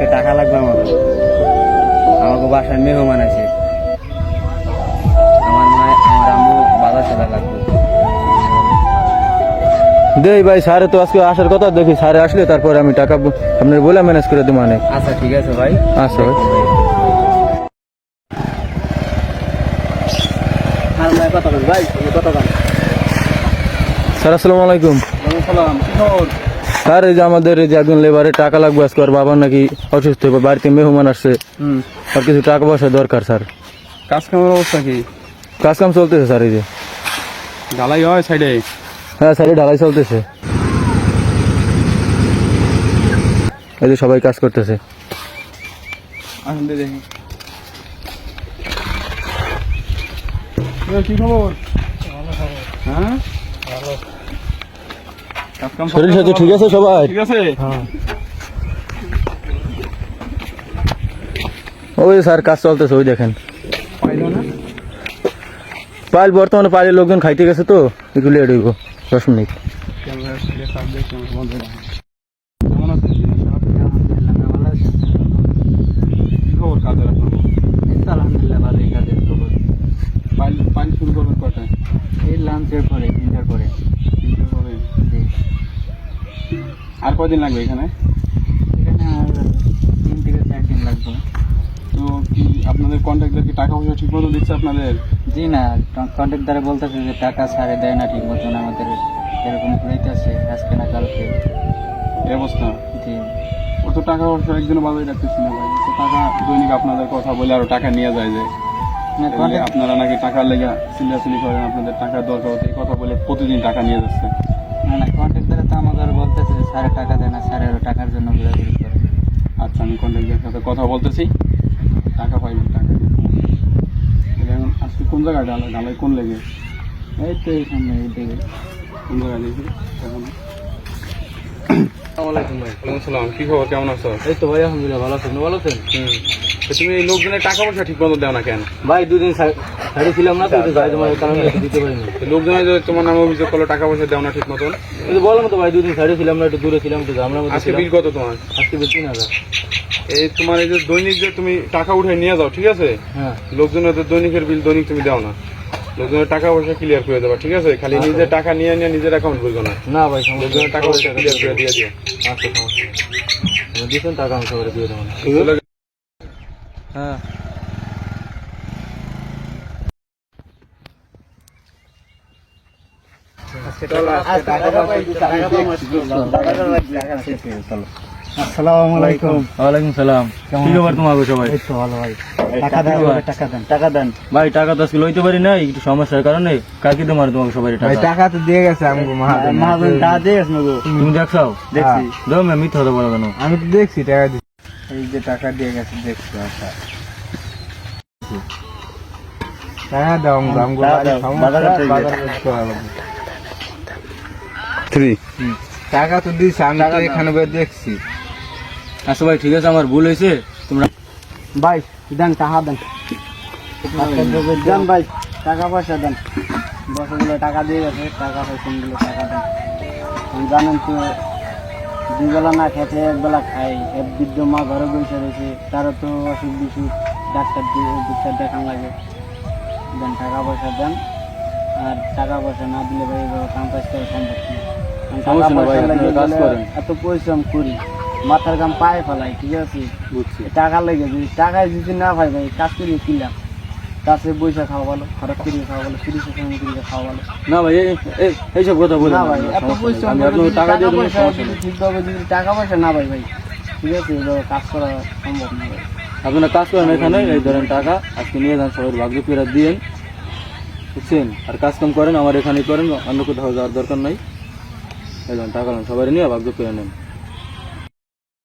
আজকে টাকা লাগবে আমার আমাকে বাসায় মেহমান আছে। আমার মায় আমার আম্মু বাজার সাদা লাগবে। দেই ভাই স্যারে তো আজকে আসার কথা দেখি। স্যারে আসলে তারপরে আমি টাকা আপনার বলে ম্যানেজ করে দেবো অনেক। আচ্ছা ঠিক আছে ভাই। আচ্ছা ভাই। স্যার আসসালামু আলাইকুম। সালাম। কি খবর? স্যার এই যে আমাদের এই যে একজন লেবারে টাকা লাগবে আজকে ওর বাবার নাকি অসুস্থ বা বাড়িতে মেহমান আসছে। হুম। আর কিছু টাকা পয়সা দরকার স্যার। কাজ কামের অবস্থা কি? কাজ কাম চলতেছে স্যার এই যে। ঢালাই হয় সাইডে? হ্যাঁ স্যার এই ঢালাই চলতেছে। এই যে সবাই কাজ করতেছে। কি খবর? হ্যাঁ? কাম শরীর সাথে ঠিক আছে সবাই? ঠিক আছে। ওই স্যার কাজ চলতেছে ওই দেখেন। না? পাইল বর্তমানে পাইলে লোকজন খাইতে গেছে তো একটু লেট হইব দশ মিনিট। আলহামদুলিল্লাহ ভালোই কাজের খবর। পাইল পাইল শুরু করবেন কটায় এই লাঞ্চের পরে তিনটার পরে তিনটে পরে জি। আর কয়দিন লাগবে এখানে? এখানে আর তিন থেকে চার দিন লাগবে। তো কি আপনাদের কন্ট্রাক্টর কি টাকা পয়সা ঠিক মতো দিচ্ছে আপনাদের? জি না কন্ট্রাক্টারে বলতেছে যে টাকা ছাড়ে দেয় না ঠিক মতন আমাদের এরকম হইতেছে আজকে না কালকে। এই অবস্থা? জি। ও তো টাকা পয়সা একদিনও বাজারে রাখতেছি না ভাই। তো টাকা দৈনিক আপনাদের কথা বলে আরও টাকা নিয়ে যায় যে আপনারা নাকি টাকার লেগে চিল্লাচিল্লি করেন আপনাদের টাকার দরকার এই কথা বলে প্রতিদিন টাকা নিয়ে যাচ্ছে। না না কন্ট্রাক্টারে তো আমাদের বলতেছে যে স্যারে টাকা দেয় না স্যারের টাকার জন্য ঘোরাঘুরি করে আচ্ছা আমি কন্ট্রাক্টরের সাথে কথা বলতেছি। টাকা পাইবেন টাকা আজকে কোন জায়গায় ডালাই কোন লেগে? এই তো এই সামনে এই দেখে কোন জায়গায় দেখি এখন। আসসালাম কি খবর? কেমন আছো? এই তো ভাই আলহামদুলিল্লাহ ভালো আছেন? ভালো আছেন? হুম। তুমি এই লোকজনের টাকা পয়সা ঠিক মতো দেও না কেন? ভাই দুদিন শাড়ি ছিলাম না তো গাড়ি তোমার কারণে দিতে পারিনি। তো লোকজনের যে তোমার নামে অভিযোগ করল টাকা পয়সা দেও না ঠিক মতন? কিন্তু বললাম তো ভাই দুদিন শাড়ি ছিলাম না একটু দূরে ছিলাম ঝামেলার মধ্যে আজকে বিল কত তোমার? আজকে বেশি তিন হাজার। এই তোমার এই যে দৈনিক যে তুমি টাকা উঠে নিয়ে যাও ঠিক আছে? হ্যাঁ। লোকজনের তো দৈনিকের বিল দৈনিক তুমি দাও না। লোকজনের টাকা পয়সা ক্লিয়ার করে দেবা ঠিক আছে? খালি নিজের টাকা নিয়ে নিয়ে নিজের অ্যাকাউন্ট বুঝো না। না ভাই লোকজনের টাকা পয়সা ক্লিয়ার করে দিয়ে দিও। আচ্ছা সমস্যা নেই। দিচ্ছেন টাকা আমি সবাই দিয়ে দেবো হ্যাঁ। আসসালামু আলাইকুম। ওয়ালাইকুম সালাম। কি খবর তোমাকে সবাই? তো ভালো ভাই। টাকা দেন টাকা দেন। টাকা দেন। ভাই টাকা তো আজকে লইতে পারি একটু সমস্যার কারণে। তোমাকে সবাই টাকা। টাকা তো দিয়ে গেছে আমাকে মহাজন। মহাজন টাকা দিয়ে গেছে তুমি দেখছ? দেখছি। দাও ম্যাম মিথ্যা হতে বলো কেন? আমি তো দেখছি টাকা এই যে টাকা দিয়ে গেছে দেখছি আচ্ছা। টাকা দাও আমাকে আমাকে বাজার করতে হবে থ্রি টাকা তো দিছি আমি তো এখানে দেখছি। আচ্ছা ভাই ঠিক আছে আমার ভুল হয়েছে তোমরা ভাই দেন টাকা দেন। দেন ভাই টাকা পয়সা দেন। বছরগুলো টাকা দিয়ে গেছে টাকা পয়সা গুলো টাকা দেন। জানেন তো দুবেলা না খেতে একবেলা খাই এক বৃদ্ধ মা ঘরে বসে রয়েছে তারও তো অসুখ বিসুখ ডাক্তার দিয়ে ডাক্তার দেখান লাগে। দেন টাকা পয়সা দেন আর টাকা পয়সা না দিলে ভাই কাম কাজ করা সম্ভব না। বলে। এত পরিশ্রম করি মাথার গাম পায়ে ফেলাই ঠিক আছে? বুঝছি। টাকা লেগে যদি টাকায় যদি না পাই ভাই কাজ করিয়ে কি লাভ? কাছে বইসা খাওয়া ভালো খরচ করিয়ে খাওয়া ভালো তিরিশে সময় করিয়ে খাওয়া ভালো। না ভাই এই- এই- এইসব কথা বলে না ভাই এত টাকা দিয়ে পয়সা। ঠিকভাবে যদি টাকা পয়সা না পাই ভাই ঠিক আছে কাজ করা সম্ভব না ভাই। আপনারা কাজ করেন এখানে এই ধরেন টাকা আজকে নিয়ে যান সবাই ভাগ্য ফেরা দিয়েন বুঝছেন? আর কাজ কাম করেন আমার এখানেই করেন অন্য কোথাও যাওয়ার দরকার নাই। এই ধরেন টাকা নেন সবাই নিয়ে ভাগ্য ফেরা নেন।